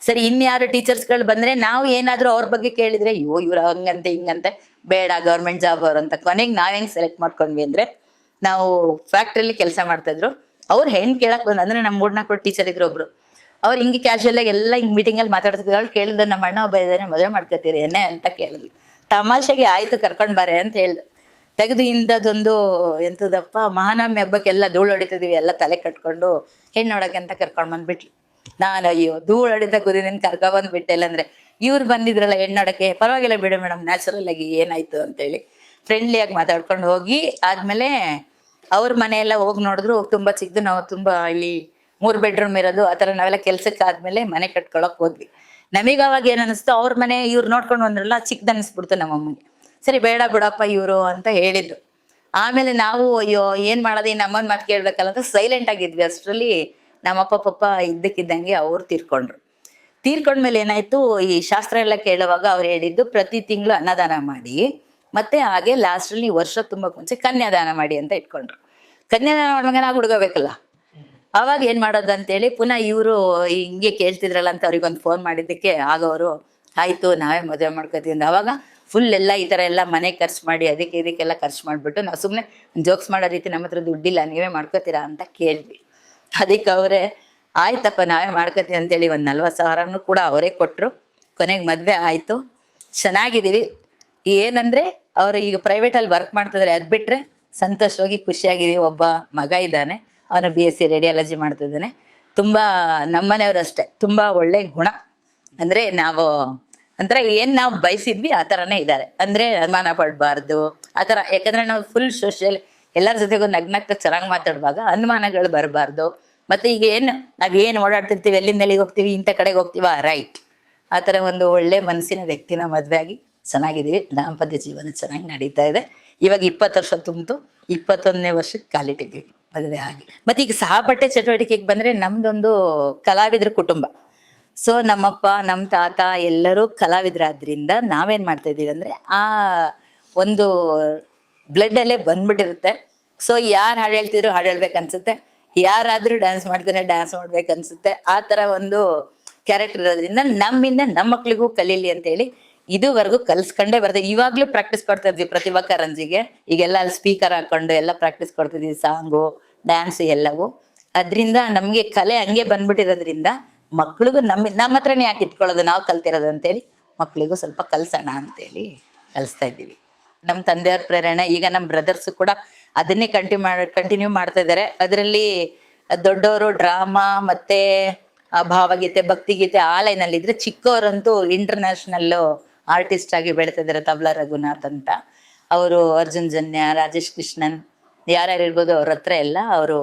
ಸರಿ, ಇನ್ಯಾರು ಟೀಚರ್ಸ್ಗಳು ಬಂದ್ರೆ ನಾವು ಏನಾದ್ರೂ ಅವ್ರ ಬಗ್ಗೆ ಕೇಳಿದ್ರೆ, ಅಯ್ಯೋ, ಇವ್ರು ಹಂಗಂತೆ, ಹಿಂಗಂತೆ, ಬೇಡ, ಗೌರ್ಮೆಂಟ್ ಜಾಬ್ ಅವ್ರು ಅಂತ. ಕೊನೆಗೆ ನಾವ್ ಹೆಂಗ್ ಸೆಲೆಕ್ಟ್ ಮಾಡ್ಕೊಂಡ್ವಿ ಅಂದ್ರೆ, ನಾವು ಫ್ಯಾಕ್ಟ್ರಿಲಿ ಕೆಲಸ ಮಾಡ್ತಾ ಇದ್ರು. ಅವ್ರು ಹೆಣ್ ಕೇಳಕ್ ಬಂದ್, ಅಂದ್ರೆ ನಮ್ಮ ಮೂರ್ನಾಲ್ಕು ಟೀಚರ್ ಇದ್ರು ಒಬ್ರು. ಅವ್ರು ಹಿಂಗೆ ಕ್ಯಾಶುಯಲ್ ಆಗಿ ಎಲ್ಲ ಹಿಂಗ್ ಮೀಟಿಂಗ್ ಅಲ್ಲಿ ಮಾತಾಡ್ತಿದ್ರು. ಅವ್ರು ಕೇಳಿದ್ರು ನಮ್ಮ ಅಣ್ಣ ಒಬ್ಬ ಇದ್ದಾನೆ ಮದುವೆ ಮಾಡ್ಕೊತೀರಿ, ಏನೇ ಅಂತ ಕೇಳಿದ್ವಿ ತಮಾಷೆಗೆ ಆಯ್ತು, ಕರ್ಕೊಂಡ್ ಬಾರೆ ಅಂತ ಹೇಳ್ದು. ತೆಗೆದು ಇಂಥದ್ದೊಂದು ಎಂತದಪ್ಪ ಮಹಾನವಮಿ ಹಬ್ಬಕ್ಕೆಲ್ಲ ಧೂಳು ಹೊಡಿತಿದೀವಿ, ಎಲ್ಲ ತಲೆ ಕಟ್ಕೊಂಡು, ಹೆಣ್ಣು ನೋಡಕ್ಕೆ ಅಂತ ಕರ್ಕೊಂಡ್ ಬಂದ್ಬಿಟ್ಲು. ನಾನು ಅಯ್ಯೋ, ಧೂಳು ಕುರಿ ಕುದಿನ ಕರ್ಕೊ ಬಂದ್ಬಿಟ್ಟೆ ಇಲ್ಲಾಂದ್ರೆ ಇವ್ರು ಬಂದಿದ್ರಲ್ಲ ಹೆಣ್ಣಡಕ್ಕೆ ಪರವಾಗಿಲ್ಲ ಬಿಡು ಮೇಡಮ್ ನ್ಯಾಚುರಲ್ ಆಗಿ ಏನಾಯ್ತು ಅಂತೇಳಿ. ಫ್ರೆಂಡ್ಲಿ ಆಗಿ ಮಾತಾಡ್ಕೊಂಡು ಹೋಗಿ, ಆದ್ಮೇಲೆ ಅವ್ರ ಮನೆಯೆಲ್ಲ ಹೋಗಿ ನೋಡಿದ್ರು, ತುಂಬಾ ಚಿಕ್ಕದು ನಾವು ತುಂಬಾ ಇಲ್ಲಿ ಮೂರು ಬೆಡ್ರೂಮ್ ಇರೋದು ಆತರ ನಾವೆಲ್ಲ ಕೆಲ್ಸಕ್ಕೆ ಆದ್ಮೇಲೆ ಮನೆ ಕಟ್ಕೊಳಕ್ ಹೋದ್ವಿ. ನಮಗೆ ಅವಾಗ ಏನ್ ಅನಿಸ್ತು, ಅವ್ರ ಮನೆ ಇವ್ರು ನೋಡ್ಕೊಂಡು ಬಂದ್ರಲ್ಲ ಚಿಕ್ಕದ ಅನಿಸ್ಬಿಡ್ತು ನಮ್ಮಮ್ಮಗೆ. ಸರಿ, ಬೇಡ ಬಿಡಪ್ಪ ಇವರು ಅಂತ ಹೇಳಿದ್ರು. ಆಮೇಲೆ ನಾವು, ಅಯ್ಯೋ, ಏನ್ ಮಾಡೋದು ಇನ್ನ ನಮ್ಮನ್ ಮಾತು ಕೇಳ್ಬೇಕಲ್ಲ ಅಂತ ಸೈಲೆಂಟ್ ಆಗಿದ್ವಿ ಅಷ್ಟರಲ್ಲಿ ನಮ್ಮಪ್ಪ ಪಪ್ಪ ಇದ್ದಕ್ಕಿದ್ದಂಗೆ ಅವ್ರು ತೀರ್ಕೊಂಡ್ರು. ತೀರ್ಕೊಂಡ್ಮೇಲೆ ಏನಾಯ್ತು, ಈ ಶಾಸ್ತ್ರ ಎಲ್ಲ ಕೇಳುವಾಗ ಅವ್ರು ಹೇಳಿದ್ದು ಪ್ರತಿ ತಿಂಗಳು ಅನ್ನದಾನ ಮಾಡಿ, ಮತ್ತೆ ಹಾಗೆ ಲಾಸ್ಟಲ್ಲಿ ವರ್ಷ ತುಂಬಕ್ಕೆ ಮುಂಚೆ ಕನ್ಯಾದಾನ ಮಾಡಿ ಅಂತ ಇಟ್ಕೊಂಡ್ರು. ಕನ್ಯಾದಾನ ಮಾಡುವಾಗ ನಾವು ಹುಡುಗ ಅವಾಗ ಏನ್ ಮಾಡೋದು ಅಂತೇಳಿ ಪುನಃ ಇವರು ಹಿಂಗೆ ಕೇಳ್ತಿದ್ರಲ್ಲ ಅಂತ ಅವ್ರಿಗೊಂದು ಫೋನ್ ಮಾಡಿದ್ದಕ್ಕೆ ಆಗ ಅವರು ಆಯ್ತು, ನಾವೇ ಮದುವೆ ಮಾಡ್ಕೋತೀವಿ ಅಂತ ಅವಾಗ ಫುಲ್ ಎಲ್ಲ ಈ ಥರ ಎಲ್ಲ ಮನೆ ಖರ್ಚು ಮಾಡಿ ಅದಕ್ಕೆ ಇದಕ್ಕೆಲ್ಲ ಖರ್ಚು ಮಾಡಿಬಿಟ್ಟು ನಾವು ಸುಮ್ಮನೆ ಜೋಕ್ಸ್ ಮಾಡೋ ರೀತಿ ನಮ್ಮ ಹತ್ರ ದುಡ್ಡಿಲ್ಲ, ನೀವೇ ಮಾಡ್ಕೋತೀರಾ ಅಂತ ಕೇಳಿದ್ವಿ. ಅದಕ್ಕೆ ಅವರೇ, ಆಯ್ತಪ್ಪ, ನಾವೇ ಮಾಡ್ಕೋತೀವಿ ಅಂತೇಳಿ ಒಂದು ನಲ್ವತ್ತು ಸಾವಿರನೂ ಕೂಡ ಅವರೇ ಕೊಟ್ಟರು ಕೊನೆಗೆ ಮದುವೆ ಆಯಿತು. ಚೆನ್ನಾಗಿದ್ದೀವಿ. ಏನಂದ್ರೆ, ಅವರು ಈಗ ಪ್ರೈವೇಟಲ್ಲಿ ವರ್ಕ್ ಮಾಡ್ತಿದ್ದಾರೆ ಅದು ಬಿಟ್ಟರೆ ಸಂತೋಷವಾಗಿ ಖುಷಿಯಾಗಿದ್ದೀವಿ. ಒಬ್ಬ ಮಗ ಇದ್ದಾನೆ. ಅವನು ಬಿ ಎಸ್ ಸಿ ರೇಡಿಯಾಲಜಿ ಮಾಡ್ತಿದ್ದಾನೆ. ತುಂಬ ನಮ್ಮನೆಯವರು ಅಷ್ಟೇ ತುಂಬ ಒಳ್ಳೆ ಗುಣ. ಅಂದರೆ ನಾವು ಅಂದ್ರೆ ಏನು ನಾವು ಬಯಸಿದ್ವಿ, ಆ ಥರನೇ ಇದ್ದಾರೆ. ಅಂದ್ರೆ ಅನುಮಾನ ಪಡಬಾರ್ದು. ಆ ಥರ. ಯಾಕಂದರೆ ನಾವು ಫುಲ್ ಸೋಷಿಯಲ್ ಎಲ್ಲರ ಜೊತೆಗೂ ನಗ್ನಗ್ತ ಚೆನ್ನಾಗಿ ಮಾತಾಡುವಾಗ ಅನುಮಾನಗಳು ಬರಬಾರ್ದು. ಮತ್ತೆ ಈಗ ಏನು, ನಾವ್ ಏನು ಓಡಾಡ್ತಿರ್ತೀವಿ, ಎಲ್ಲಿಂದ ಎಲ್ಲಿಗೆ ಹೋಗ್ತೀವಿ, ಇಂಥ ಕಡೆಗೆ ಹೋಗ್ತೀವ? ರೈಟ್. ಆ ಥರ ಒಂದು ಒಳ್ಳೆ ಮನಸ್ಸಿನ ವ್ಯಕ್ತಿನ ಮದುವೆ ಆಗಿ ಚೆನ್ನಾಗಿದ್ದೀವಿ. ದಾಂಪತ್ಯ ಜೀವನ ಚೆನ್ನಾಗಿ ನಡೀತಾ ಇದೆ. ಇವಾಗ ಇಪ್ಪತ್ತು ವರ್ಷ ತುಂಬಿತು. ಇಪ್ಪತ್ತೊಂದನೇ ವರ್ಷಕ್ಕೆ ಟಿಕೆ ಮದುವೆ ಆಗಿ. ಮತ್ತೆ ಈಗ ಸಹಪಠ್ಯ ಚಟುವಟಿಕೆಗೆ ಬಂದ್ರೆ ನಮ್ದೊಂದು ಕಲಾವಿದ್ರ ಕುಟುಂಬ. ಸೊ ನಮ್ಮಪ್ಪ ನಮ್ಮ ತಾತ ಎಲ್ಲರೂ ಕಲಾವಿದರಾದ್ರಿಂದ ನಾವೇನ್ ಮಾಡ್ತಾ ಇದೀವಿ ಅಂದ್ರೆ ಆ ಒಂದು ಬ್ಲಡ್ ಅಲ್ಲೇ ಬಂದ್ಬಿಟ್ಟಿರುತ್ತೆ. ಸೊ ಯಾರು ಹಾಡು ಹೇಳ್ತಿದ್ರು ಹಾಡು ಹೇಳ್ಬೇಕನ್ಸುತ್ತೆ. ಯಾರಾದ್ರೂ ಡ್ಯಾನ್ಸ್ ಮಾಡ್ತಾರೆ ಡ್ಯಾನ್ಸ್ ಮಾಡ್ಬೇಕು ಅನ್ಸುತ್ತೆ ಆ ತರ ಒಂದು ಕ್ಯಾರೆಕ್ಟರ್ ಇರೋದ್ರಿಂದ ನಮ್ಮಿಂದ ನಮ್ಮ ಮಕ್ಳಿಗೂ ಕಲೀಲಿ ಅಂತೇಳಿ ಇದುವರೆಗೂ ಕಲ್ಸ್ಕೊಂಡೇ ಬರ್ತದೆ ಇವಾಗ್ಲೂ ಪ್ರಾಕ್ಟೀಸ್ ಕೊಡ್ತಾ ಇದ್ವಿ ಪ್ರತಿಭಾ ಕಾರಂಜಿಗೆ. ಈಗೆಲ್ಲ ಅಲ್ಲಿ ಸ್ಪೀಕರ್ ಹಾಕೊಂಡು ಎಲ್ಲ ಪ್ರಾಕ್ಟೀಸ್ ಕೊಡ್ತಿದ್ವಿ ಸಾಂಗು ಡ್ಯಾನ್ಸ್ ಎಲ್ಲವೂ. ಅದರಿಂದ ನಮ್ಗೆ ಕಲೆ ಹಂಗೆ ಬಂದ್ಬಿಟ್ಟಿರೋದ್ರಿಂದ ಮಕ್ಳಿಗೂ ನಮ್ಮ ನಮ್ಮ ಹತ್ರನೇ ಯಾಕೆ ಇಟ್ಕೊಳ್ಳೋದು? ನಾವು ಕಲ್ತಿರೋದು ಅಂತೇಳಿ ಮಕ್ಳಿಗೂ ಸ್ವಲ್ಪ ಕಲ್ಸೋಣ ಅಂತೇಳಿ ಕಲಿಸ್ತಾ ಇದ್ದೀವಿ. ನಮ್ಮ ತಂದೆಯವ್ರ ಪ್ರೇರಣೆ, ಈಗ ನಮ್ಮ ಬ್ರದರ್ಸ್ ಕೂಡ ಅದನ್ನೇ ಕಂಟಿನ್ಯೂ ಮಾಡ ಕಂಟಿನ್ಯೂ ಮಾಡ್ತಾ ಇದ್ದಾರೆ. ಅದರಲ್ಲಿ ದೊಡ್ಡವರು ಡ್ರಾಮಾ ಮತ್ತೆ ಭಾವಗೀತೆ, ಭಕ್ತಿಗೀತೆ ಆ ಲೈನ್ ಅಲ್ಲಿ ಇದ್ರೆ ಚಿಕ್ಕವರಂತೂ ಇಂಟರ್ನ್ಯಾಷನಲ್ ಆರ್ಟಿಸ್ಟ್ ಆಗಿ ಬೆಳೀತಾ ಇದ್ದಾರೆ ತಬ್ಲಾ ರಘುನಾಥ್ ಅಂತ. ಅವರು ಅರ್ಜುನ್ ಜನ್ಯ, ರಾಜೇಶ್ ಕೃಷ್ಣನ್, ಯಾರ್ಯಾರು ಇರ್ಬೋದು ಅವ್ರ ಹತ್ರ ಎಲ್ಲ ಅವರು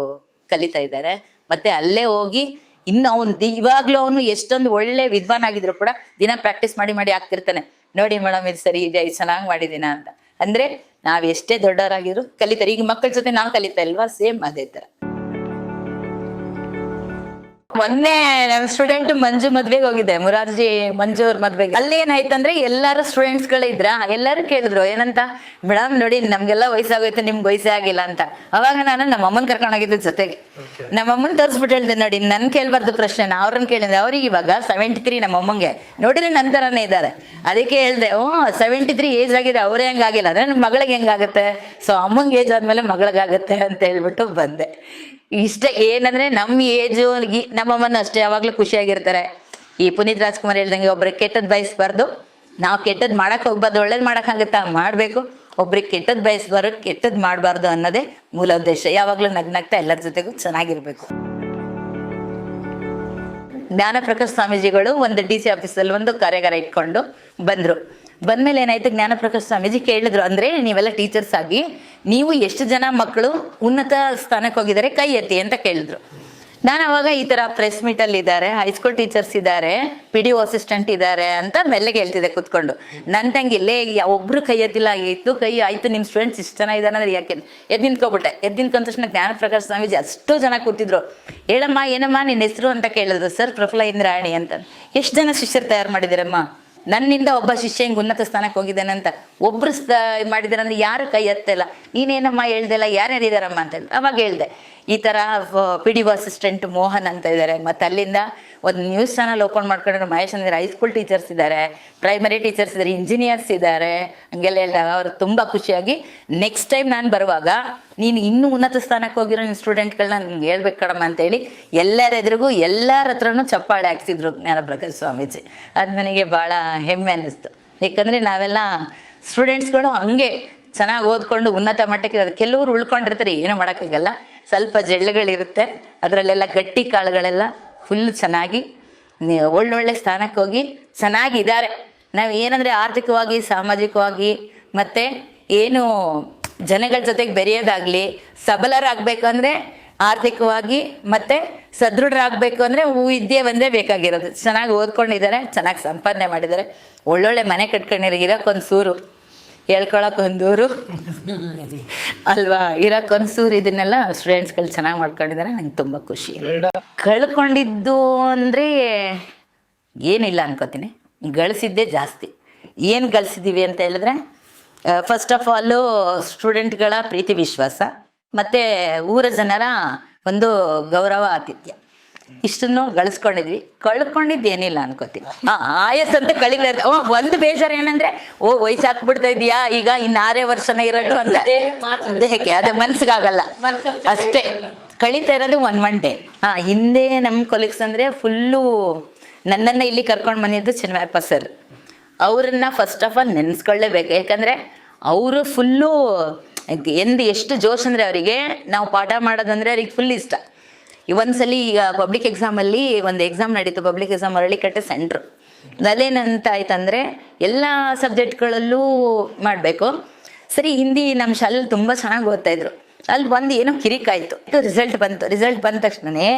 ಕಲಿತಾ ಇದ್ದಾರೆ. ಮತ್ತೆ ಅಲ್ಲೇ ಹೋಗಿ ಇನ್ನು ಅವನು ಇವಾಗ್ಲೂ ಅವನು ಎಷ್ಟೊಂದು ಒಳ್ಳೆ ವಿದ್ವಾನ್ ಆಗಿದ್ರು ಕೂಡ ದಿನ ಪ್ರಾಕ್ಟೀಸ್ ಮಾಡಿ ಮಾಡಿ ಆಗ್ತಿರ್ತಾನೆ. ನೋಡಿ ಮೇಡಮ್, ಇದು ಸರಿ, ಇದು ಚೆನ್ನಾಗಿ ಮಾಡಿದೀನ ಅಂತ. ಅಂದ್ರೆ ನಾವ್ ಎಷ್ಟೇ ದೊಡ್ಡವರಾಗಿದ್ರು ಕಲಿತಾರೆ. ಈಗ ಮಕ್ಕಳ ಜೊತೆ ನಾವು ಕಲಿತಾ ಇಲ್ವಾ? ಸೇಮ್ ಅದೇ ತರ. ಮೊನ್ನೆ ನಮ್ ಸ್ಟೂಡೆಂಟ್ ಮಂಜು ಮದ್ವೆಗೆ ಹೋಗಿದ್ದೆ ಮುರಾರ್ಜಿ ಮಂಜು ಅವ್ರ ಮದ್ವೆಗೆ. ಅಲ್ಲಿ ಏನಾಯ್ತಂದ್ರೆ ಎಲ್ಲಾರು ಸ್ಟೂಡೆಂಟ್ಸ್ಗಳು ಇದ್ರ ಎಲ್ಲರೂ ಕೇಳಿದ್ರು ಏನಂತ ಮೇಡಮ್ ನೋಡಿ ನಮ್ಗೆಲ್ಲ ವಯಸ್ಸಾಗೋಯ್ತು ನಿಮ್ಗೆ ವಯಸ್ಸೇ ಆಗಿಲ್ಲ ಅಂತ. ಅವಾಗ ನಾನು ನಮ್ಮ ಅಮ್ಮನ್ ಕರ್ಕೊಂಡು ಹೋಗಿದ್ದೆ ಜೊತೆಗೆ. ನಮ್ಮ ಅಮ್ಮನ್ ತೋರಿಸ್ಬಿಟ್ಟು ಹೇಳ್ದೆ ನೋಡಿ ನನ್ ಕೇಳ್ಬಾರ್ದು ಪ್ರಶ್ನೆ ನಾ ಅವ್ರನ್ನ ಕೇಳಿದೆ ಅವ್ರಿಗೆ ಇವಾಗ ಸೆವೆಂಟಿ ತ್ರೀ ನಮ್ಮ ಅಮ್ಮಂಗೆ. ನೋಡಿದ್ರೆ ನನ್ ತರಾನೇ ಇದ್ದಾರೆ. ಅದಕ್ಕೆ ಹೇಳ್ದೆ ಓ ಸೆವೆಂಟಿ ತ್ರೀ ಏಜ್ ಆಗಿದೆ ಅವ್ರೇ ಹೆಂಗಾಗಿಲ್ಲ ಅಂದ್ರೆ ನಮ್ಮ ಮಗಳಿಗೆ ಹೆಂಗಾಗುತ್ತೆ? ಸೊ ಅಮ್ಮಂಗೆ ಏಜ್ ಆದ್ಮೇಲೆ ಮಗಳಿಗಾಗುತ್ತೆ ಅಂತ ಹೇಳ್ಬಿಟ್ಟು ಬಂದೆ. ಇಷ್ಟ ಏನಂದ್ರೆ ನಮ್ಮ ಏಜ್ ನಮ್ಮಮ್ಮನ ಅಷ್ಟೇ, ಯಾವಾಗ್ಲೂ ಖುಷಿಯಾಗಿರ್ತಾರೆ. ಈ ಪುನೀತ್ ರಾಜ್ಕುಮಾರ್ ಹೇಳ್ದಂಗೆ ಒಬ್ರಿಗೆ ಕೆಟ್ಟದ್ ಬಯಸ್ಬಾರ್ದು. ನಾವು ಕೆಟ್ಟದ್ ಮಾಡಕ್ ಹೋಗ್ಬಾರ್ದು, ಒಳ್ಳೇದ್ ಆಗುತ್ತಾ? ಮಾಡ್ಬೇಕು. ಒಬ್ರಿಗೆ ಕೆಟ್ಟದ್ ಬಯಸ್ಬಾರ್ದು, ಕೆಟ್ಟದ್ ಮಾಡಬಾರ್ದು ಅನ್ನೋದೇ ಮೂಲ ಉದ್ದೇಶ. ಯಾವಾಗ್ಲೂ ನಗ್ನಾಗ್ತಾ ಎಲ್ಲರ ಜೊತೆಗೂ ಚೆನ್ನಾಗಿರ್ಬೇಕು. ಜ್ಞಾನಪ್ರಕಾಶ್ ಸ್ವಾಮೀಜಿಗಳು ಒಂದು ಡಿ ಸಿ ಆಫೀಸಲ್ಲಿ ಒಂದು ಕಾರ್ಯಾಗಾರ ಇಟ್ಕೊಂಡು ಬಂದರು. ಬಂದ್ಮೇಲೆ ಏನಾಯ್ತು? ಜ್ಞಾನಪ್ರಕಾಶ್ ಸ್ವಾಮೀಜಿ ಕೇಳಿದ್ರು. ಅಂದ್ರೆ ನೀವೆಲ್ಲ ಟೀಚರ್ಸ್ ಆಗಿ ನೀವು ಎಷ್ಟು ಜನ ಮಕ್ಕಳು ಉನ್ನತ ಸ್ಥಾನಕ್ಕೆ ಹೋಗಿದ್ದಾರೆ ಕೈ ಎತ್ತಿ ಅಂತ ಕೇಳಿದ್ರು. ನಾನು ಅವಾಗ ಈ ತರ ಪ್ರೆಸ್ ಮೀಟಲ್ಲಿ ಇದ್ದಾರೆ ಹೈಸ್ಕೂಲ್ ಟೀಚರ್ಸ್ ಇದ್ದಾರೆ ಪಿ ಡಿ ಒ ಅಸಿಸ್ಟೆಂಟ್ ಇದ್ದಾರೆ ಅಂತ ಮೆಲ್ಲಗೆ ಹೇಳ್ತಿದ್ದೆ ಕೂತ್ಕೊಂಡು. ನನ್ನ ತಂಗಿ ಇಲ್ಲೇ ಒಬ್ರು ಕೈ ಇತ್ತು ಕೈ, ಆಯ್ತು ನಿಮ್ಮ ಸ್ಟೂಡೆಂಟ್ಸ್ ಇಷ್ಟು ಜನ ಇದ್ದಾರೆ ಅಂದ್ರೆ ಯಾಕೆ? ಎದ್ದು ನಿಂತ್ಕೊಬಿಟ್ಟೆ. ಎದ್ದು ನಿಂತ್ಕೊಂಡ ತಕ್ಷಣ ಜ್ಞಾನಪ್ರಕಾಶ್ ಸ್ವಾಮೀಜಿ ಅಷ್ಟು ಜನ ಕೂತಿದ್ರು. ಹೇಳಮ್ಮ, ಏನಮ್ಮ ನಿನ್ನ ಹೆಸರು? ಅಂತ ಕೇಳಿದ್ರು. ಸರ್, ಪ್ರಫುಲ್ಲ ಇಂದ್ರಾಣಿ ಅಂತ. ಎಷ್ಟು ಜನ ಶಿಷ್ಯರು ತಯಾರು ಮಾಡಿದಿರಮ್ಮ ನನ್ನಿಂದ ಒಬ್ಬ ಶಿಷ್ಯ ಹಿಂಗೆ ಉನ್ನತ ಸ್ಥಾನಕ್ಕೆ ಹೋಗಿದ್ದಾನೆ ಅಂತ ಒಬ್ರು ಮಾಡಿದಾರೆ ಅಂದ್ರೆ ಯಾರು ಕೈ ಎತ್ತಲ್ಲ. ನೀನೇನಮ್ಮ ಹೇಳ್ದೆಲ್ಲ ಯಾರು ಹೇಳಿದಾರಮ್ಮ ಅಂತ ಅವಾಗ ಹೇಳ್ದೆ. ಈ ಥರ P D O assistant Mohan ಅಂತ ಇದ್ದಾರೆ ಮತ್ತು ಅಲ್ಲಿಂದ ಒಂದು ನ್ಯೂಸ್ ಚಾನಲ್ ಓಪನ್ ಮಾಡ್ಕೊಂಡ್ರೆ ಮಹೇಶ್ ಅಂದ್ರೆ ಹೈಸ್ಕೂಲ್ ಟೀಚರ್ಸ್ ಇದ್ದಾರೆ ಪ್ರೈಮರಿ ಟೀಚರ್ಸ್ ಇದ್ದಾರೆ ಇಂಜಿನಿಯರ್ಸ್ ಇದ್ದಾರೆ ಹಂಗೆಲ್ಲ ಅವರು ತುಂಬ ಖುಷಿಯಾಗಿ ನೆಕ್ಸ್ಟ್ ಟೈಮ್ ನಾನು ಬರುವಾಗ ನೀನು ಇನ್ನೂ ಉನ್ನತ ಸ್ಥಾನಕ್ಕೆ ಹೋಗಿರೋ ನಿನ್ನ ಸ್ಟೂಡೆಂಟ್ಗಳನ್ನ ನಿಮ್ಗೆ ಹೇಳ್ಬೇಕು ಕಣಮ್ಮ ಅಂತೇಳಿ ಎಲ್ಲರ ಎದುರಿಗೂ ಎಲ್ಲರ ಹತ್ರನೂ ಚಪ್ಪಾಳೆ ಹಾಕ್ಸಿದ್ರು ಜ್ಞಾನಪ್ರಕಾಶ್ ಸ್ವಾಮೀಜಿ. ಅದು ನನಗೆ ಭಾಳ ಹೆಮ್ಮೆ ಅನ್ನಿಸ್ತು. ಯಾಕಂದರೆ ನಾವೆಲ್ಲ ಸ್ಟೂಡೆಂಟ್ಸ್ಗಳು ಹಂಗೆ ಚೆನ್ನಾಗಿ ಓದ್ಕೊಂಡು ಉನ್ನತ ಮಟ್ಟಕ್ಕೆ, ಕೆಲವರು ಉಳ್ಕೊಂಡಿರ್ತಾರೆ, ಏನೂ ಮಾಡೋಕ್ಕಾಗಲ್ಲ. ಸ್ವಲ್ಪ ಜಳ್ಳುಗಳಿರುತ್ತೆ ಅದರಲ್ಲೆಲ್ಲ ಗಟ್ಟಿ ಕಾಳುಗಳೆಲ್ಲ ಫುಲ್ ಚೆನ್ನಾಗಿ ಒಳ್ಳೊಳ್ಳೆ ಸ್ಥಾನಕ್ಕೆ ಹೋಗಿ ಚೆನ್ನಾಗಿದ್ದಾರೆ. ನಾವು ಏನಂದರೆ ಆರ್ಥಿಕವಾಗಿ, ಸಾಮಾಜಿಕವಾಗಿ, ಮತ್ತು ಏನು ಜನಗಳ ಜೊತೆಗೆ ಬೆರೆಯೋದಾಗಲಿ, ಸಬಲರಾಗಬೇಕಂದ್ರೆ ಆರ್ಥಿಕವಾಗಿ ಮತ್ತು ಸದೃಢರಾಗಬೇಕು ಅಂದರೆ ವಿದ್ಯೆ ಒಂದೇ ಬೇಕಾಗಿರೋದು. ಚೆನ್ನಾಗಿ ಓದ್ಕೊಂಡಿದ್ದಾರೆ, ಚೆನ್ನಾಗಿ ಸಂಪಾದನೆ ಮಾಡಿದ್ದಾರೆ. ಒಳ್ಳೊಳ್ಳೆ ಮನೆ ಕಟ್ಕೊಂಡಿರೋ ಇರೋಕ್ಕೊಂದು ಸೂರು. ಹೇಳ್ಕೊಳಕ್ಕೊಂದೂರು ಅಲ್ವಾ? ಇರೋ ಸೂರು ಇದನ್ನೆಲ್ಲ ಸ್ಟೂಡೆಂಟ್ಸ್ಗಳು ಚೆನ್ನಾಗಿ ಮಾಡ್ಕೊಂಡಿದ್ದಾರೆ ನಂಗೆ ತುಂಬ ಖುಷಿ. ಕಳ್ಕೊಂಡಿದ್ದು ಅಂದರೆ ಏನಿಲ್ಲ ಅನ್ಕೋತೀನಿ. ಗಳಿಸಿದ್ದೇ ಜಾಸ್ತಿ. ಏನು ಗಳಿಸಿದ್ದೀವಿ ಅಂತ ಹೇಳಿದ್ರೆ ಫಸ್ಟ್ ಆಫ್ ಆಲು ಸ್ಟೂಡೆಂಟ್ಗಳ ಪ್ರೀತಿ ವಿಶ್ವಾಸ, ಮತ್ತು ಊರ ಜನರ ಒಂದು ಗೌರವ ಆತಿಥ್ಯ. ಇಷ್ಟನ್ನು ಗಳಿಸ್ಕೊಂಡಿದ್ವಿ. ಕಳ್ಕೊಂಡಿದ್ದೇನಿಲ್ಲ ಅನ್ಕೋತೀನಿ. ಆ, ಆಯಸ್ ಅಂತ ಕಳಿಗಳ ಒಂದು ಬೇಜಾರು ಏನಂದ್ರೆ ಓ ವಯಸ್ಸು ಹಾಕ್ಬಿಡ್ತಾ ಇದೀಯಾ ಈಗ ಇನ್ನಾರೇ ಆರೇ ವರ್ಷನೇ ಇರೋದು ಅಂತ ದೇಹಕ್ಕೆ ಅದೇ ಮನ್ಸಿಗಾಗಲ್ಲ. ಅಷ್ಟೇ. ಕಳೀತಾ ಇರೋದು ಒನ್ ಒನ್ ಡೇ ಹಾ ಹಿಂದೆ ನಮ್ಮ ಕೊಲೀಗ್ಸ್ ಅಂದ್ರೆ ಫುಲ್ಲು ನನ್ನನ್ನ ಇಲ್ಲಿ ಕರ್ಕೊಂಡು ಬಂದಿದ್ದು ಚಿನ್ಮಯಪ್ಪ ಸರ್ ಅವ್ರನ್ನ ಫಸ್ಟ್ ಆಫ್ ಆಲ್ ನೆನೆಸ್ಕೊಳ್ಳೇಬೇಕು. ಯಾಕಂದ್ರೆ ಅವರು ಫುಲ್ಲು ಎಂದು ಎಷ್ಟು ಜೋಶ್ ಅಂದ್ರೆ ಅವರಿಗೆ ನಾವು ಪಾಠ ಮಾಡೋದಂದ್ರೆ ಅವ್ರಿಗೆ ಫುಲ್ ಇಷ್ಟ. ಒಂದ್ಸಲಿ ಈಗ ಪಬ್ಲಿಕ್ ಎಕ್ಸಾಮಲ್ಲಿ ಒಂದು ಎಕ್ಸಾಮ್ ನಡೀತು. ಪಬ್ಲಿಕ್ ಎಕ್ಸಾಮ್ ಅರಳಿಕಟ್ಟೆ ಸೆಂಟ್ರು ಅದೇನಂತ ಆಯ್ತಂದ್ರೆ ಎಲ್ಲ ಸಬ್ಜೆಕ್ಟ್ಗಳಲ್ಲೂ ಮಾಡಬೇಕು. ಸರಿ, ಹಿಂದಿ ನಮ್ಮ ಶಾಲೆಯಲ್ಲಿ ತುಂಬ ಚೆನ್ನಾಗಿ ಓದ್ತಾ ಇದ್ರು. ಅಲ್ಲಿ ಒಂದು ಏನೋ ಕಿರಿಕಾಯ್ತು. ರಿಸಲ್ಟ್ ಬಂತು. ರಿಸಲ್ಟ್ ಬಂದ ತಕ್ಷಣನೇ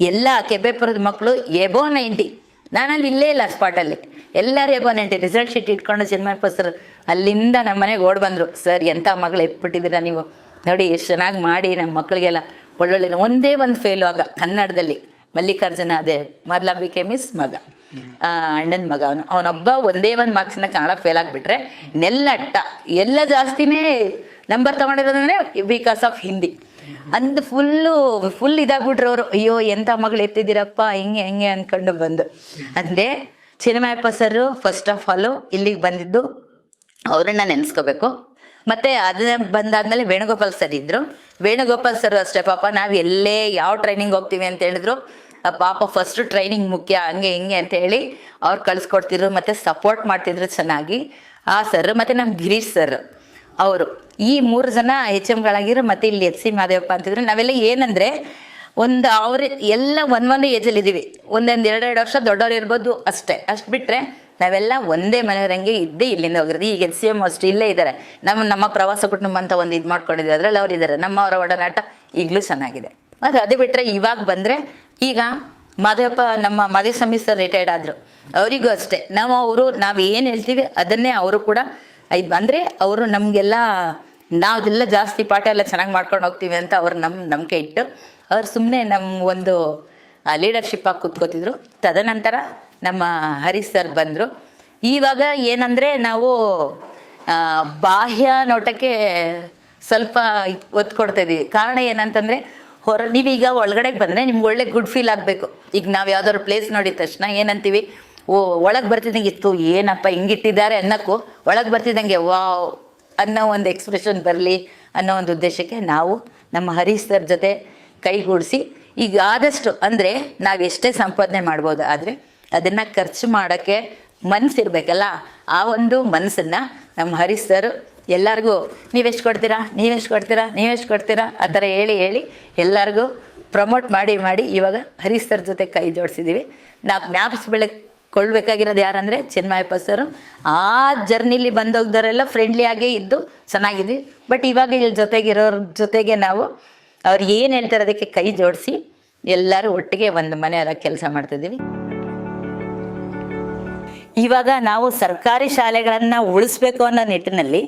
ಎಲ್ಲ ಕೆಬ್ಬೆಪುರದ ಮಕ್ಕಳು ಎಬೋ ನೈಂಟಿ ನಾನಲ್ಲಿ ಇಲ್ಲೇ ಇಲ್ಲ ಸ್ಪಾಟಲ್ಲಿ. ಎಲ್ಲರೂ ಎಬೋ ನೈಂಟಿ. ರಿಸಲ್ಟ್ ಶೀಟ್ ಇಟ್ಕೊಂಡು ಜನ್ಮಪ್ಪ ಸರ್ ಅಲ್ಲಿಂದ ನಮ್ಮ ಮನೆಗೆ ಓಡ್ ಬಂದರು. ಸರ್ ಎಂಥ ಮಗಳು ಎಪ್ಪಿಟ್ಟಿದ್ದೀರಾ ನೀವು? ನೋಡಿ, ಎಷ್ಟು ಚೆನ್ನಾಗಿ ಮಾಡಿ ನಮ್ಮ ಮಕ್ಕಳಿಗೆಲ್ಲ ಒಳ್ಳೊಳ್ಳೆ ಒಂದೇ ಒಂದು ಫೇಲು ಆಗ ಕನ್ನಡದಲ್ಲಿ ಮಲ್ಲಿಕಾರ್ಜುನ ಅದೇ ಮರ್ಲಾಂಬಿಕೆ ಮಿಸ್ ಮಗ. ಅಣ್ಣನ ಮಗ ಅವನು. ಅವನೊಬ್ಬ ಒಂದೇ ಒಂದು ಮಾರ್ಕ್ಸ್ನ ಕನ್ನಡ ಫೇಲ್ ಆಗಿಬಿಟ್ರೆ ನೆಲ್ಲಟ್ಟ. ಎಲ್ಲ ಜಾಸ್ತಿನೇ ನಂಬರ್ ತಗೊಂಡಿರೋದಂದ್ರೆ ಬಿಕಾಸ್ ಆಫ್ ಹಿಂದಿ. ಅಂದ್ ಫುಲ್ಲು ಫುಲ್ ಇದಾಗ್ಬಿಟ್ರು ಅವರು. ಅಯ್ಯೋ ಎಂಥ ಮಗಳು ಎತ್ತಿದ್ದೀರಪ್ಪ, ಹಿಂಗೆ, ಹೆಂಗೆ ಅಂದ್ಕೊಂಡು ಬಂದು. ಅಂದೆ Chinnamayappa sir first of all ಇಲ್ಲಿಗೆ ಬಂದಿದ್ದು ಅವರನ್ನ ನೆನೆಸ್ಕೋಬೇಕು. ಮತ್ತೆ ಅದನ್ನ ಬಂದಾದ್ಮೇಲೆ ವೇಣುಗೋಪಾಲ್ ಸರ್ ಇದ್ರು. ವೇಣುಗೋಪಾಲ್ ಸರ್ ಅಷ್ಟೇ ಪಾಪ, ನಾವು ಎಲ್ಲೇ ಯಾವ ಟ್ರೈನಿಂಗ್ ಹೋಗ್ತೀವಿ ಅಂತ ಹೇಳಿದ್ರು ಪಾಪ ಫಸ್ಟ್ ಟ್ರೈನಿಂಗ್ ಮುಖ್ಯ, ಹಂಗೆ ಹಿಂಗೆ ಅಂತ ಹೇಳಿ ಅವ್ರು ಕಳ್ಸ್ಕೊಡ್ತಿದ್ರು, ಮತ್ತೆ ಸಪೋರ್ಟ್ ಮಾಡ್ತಿದ್ರು ಚೆನ್ನಾಗಿ. ಆ ಸರ್ ಮತ್ತೆ ನಮ್ಮ ಗಿರೀಶ್ ಸರ್ ಅವರು. ಈ ಮೂರು ಜನ ಎಚ್ ಎಮ್ಗಳಾಗಿರೋ ಮತ್ತೆ ಇಲ್ಲಿ ಎಚ್ ಸಿ ಮಾದೇವಪ್ಪ ಅಂತಿದ್ರು. ನಾವೆಲ್ಲ ಏನಂದ್ರೆ, ಒಂದು ಅವ್ರ ಎಲ್ಲ ಒಂದ್ ಒಂದು ಏಜಲ್ಲಿ ಇದೀವಿ. ಒಂದೊಂದು ಎರಡೆರಡು ವರ್ಷ ದೊಡ್ಡವ್ರು ಇರ್ಬೋದು ಅಷ್ಟೇ. ಅಷ್ಟು ಬಿಟ್ರೆ ನಾವೆಲ್ಲ ಒಂದೇ ಮನೆಯವರಂಗೆ ಇದ್ದೇ ಇಲ್ಲಿಂದ ಹೋಗಿರೋದು. ಈಗ ಸಿ ಎಂ ಅಷ್ಟು ಇಲ್ಲೇ ಇದ್ದಾರೆ. ನಮ್ಮ ನಮ್ಮ ಪ್ರವಾಸ ಕುಟುಂಬ ಅಂತ ಒಂದು ಇದು ಮಾಡ್ಕೊಂಡಿದ್ವಿ. ಅದರಲ್ಲಿ ಅವ್ರು ಇದ್ದಾರೆ. ನಮ್ಮವರ ಒಡನಾಟ ಈಗಲೂ ಚೆನ್ನಾಗಿದೆ. ಮತ್ತು ಅದು ಬಿಟ್ಟರೆ ಇವಾಗ ಬಂದರೆ ಈಗ ಮಾದೇವಪ್ಪ ನಮ್ಮ ಮದುವೆ ಸರ್ ರಿಟೈರ್ಡ್ ಆದರು. ಅವರಿಗೂ ಅಷ್ಟೇ. ನಾವು ಅವರು, ನಾವು ಏನು ಹೇಳ್ತೀವಿ ಅದನ್ನೇ ಅವರು ಕೂಡ ಇದು ಅಂದರೆ ಅವರು ನಮಗೆಲ್ಲ ನಾವೆಲ್ಲ ಜಾಸ್ತಿ ಪಾಠ ಎಲ್ಲ ಚೆನ್ನಾಗಿ ಮಾಡ್ಕೊಂಡು ಹೋಗ್ತೀವಿ ಅಂತ ಅವ್ರು ನಮ್ಮ ನಂಬಿಕೆ ಇಟ್ಟು ಅವ್ರು ಸುಮ್ಮನೆ ನಮ್ಮ ಒಂದು ಲೀಡರ್ಶಿಪ್ಪಾಗಿ ಕೂತ್ಕೋತಿದ್ರು. ತದನಂತರ ನಮ್ಮ ಹರೀಶ್ ಸರ್ ಬಂದರು. ಇವಾಗ ಏನಂದರೆ ನಾವು ಬಾಹ್ಯ ನೋಟಕ್ಕೆ ಸ್ವಲ್ಪ ಒತ್ತು ಕೊಡ್ತಾ ಕಾರಣ ಏನಂತಂದರೆ, ಹೊರ, ನೀವೀಗ ಒಳಗಡೆ ಬಂದರೆ ನಿಮ್ಗೆ ಒಳ್ಳೆ ಗುಡ್ ಫೀಲ್ ಆಗಬೇಕು. ಈಗ ನಾವು ಯಾವ್ದಾದ್ರು ಪ್ಲೇಸ್ ನೋಡಿದ ತಕ್ಷಣ ಏನಂತೀವಿ, ಓ, ಒಳಗೆ ಬರ್ತಿದ್ದಂಗೆ ಇತ್ತು, ಏನಪ್ಪ ಹಿಂಗಿಟ್ಟಿದ್ದಾರೆ ಅನ್ನೋಕ್ಕೂ, ಒಳಗೆ ಬರ್ತಿದ್ದಂಗೆ, ವಾವ್, ಅನ್ನೋ ಒಂದು ಎಕ್ಸ್ಪ್ರೆಷನ್ ಬರಲಿ ಅನ್ನೋ ಒಂದು ಉದ್ದೇಶಕ್ಕೆ ನಾವು ನಮ್ಮ ಹರೀಶ್ ಸರ್ ಜೊತೆ ಕೈಗೂಡಿಸಿ, ಈಗ ಆದಷ್ಟು ಅಂದರೆ ನಾವು ಎಷ್ಟೇ ಸಂಪಾದನೆ ಮಾಡ್ಬೋದು ಆದರೆ ಅದನ್ನು ಖರ್ಚು ಮಾಡೋಕ್ಕೆ ಮನಸ್ಸಿರ್ಬೇಕಲ್ಲ ಆ ಒಂದು ಮನಸ್ಸನ್ನು ನಮ್ಮ ಹರೀಶ್ ಸರ್ ಎಲ್ಲರಿಗೂ, ನೀವೆಷ್ಟು ಕೊಡ್ತೀರಾ? ನೀವೆಷ್ಟು ಕೊಡ್ತೀರಾ? ನೀವೆಷ್ಟು ಕೊಡ್ತೀರಾ? ಆ ಥರ ಹೇಳಿ ಹೇಳಿ ಎಲ್ಲರಿಗೂ ಪ್ರಮೋಟ್ ಮಾಡಿ ಮಾಡಿ ಇವಾಗ ಹರೀಶ್ ಸರ್ ಜೊತೆ ಕೈ ಜೋಡಿಸಿದ್ದೀವಿ ನಾವು ಜ್ಞಾಪಿಸ್ಬೆಳೆ ಕೊಳ್ಬೇಕಾಗಿರೋದು ಯಾರಂದರೆ ಚಿನ್ಮಯಪ್ಪ ಸರು. ಆ ಜರ್ನಿಲಿ ಬಂದೋಗ್ದವರೆಲ್ಲ ಫ್ರೆಂಡ್ಲಿ ಆಗೇ ಇದ್ದು ಚೆನ್ನಾಗಿದ್ವಿ. ಬಟ್ ಇವಾಗ ಇಲ್ಲಿ ಜೊತೆಗಿರೋರ ಜೊತೆಗೆ ನಾವು ಅವ್ರು ಏನು ಹೇಳ್ತಾರೆ ಅದಕ್ಕೆ ಕೈ ಜೋಡಿಸಿ ಎಲ್ಲರೂ ಒಟ್ಟಿಗೆ ಒಂದು ಮನೆಯಲ್ಲ ಕೆಲಸ ಮಾಡ್ತಿದ್ದೀವಿ ಇವಾಗ ನಾವು ಸರ್ಕಾರಿ ಶಾಲೆಗಳನ್ನು ಉಳಿಸ್ಬೇಕು ಅನ್ನೋ ನಿಟ್ಟಿನಲ್ಲಿ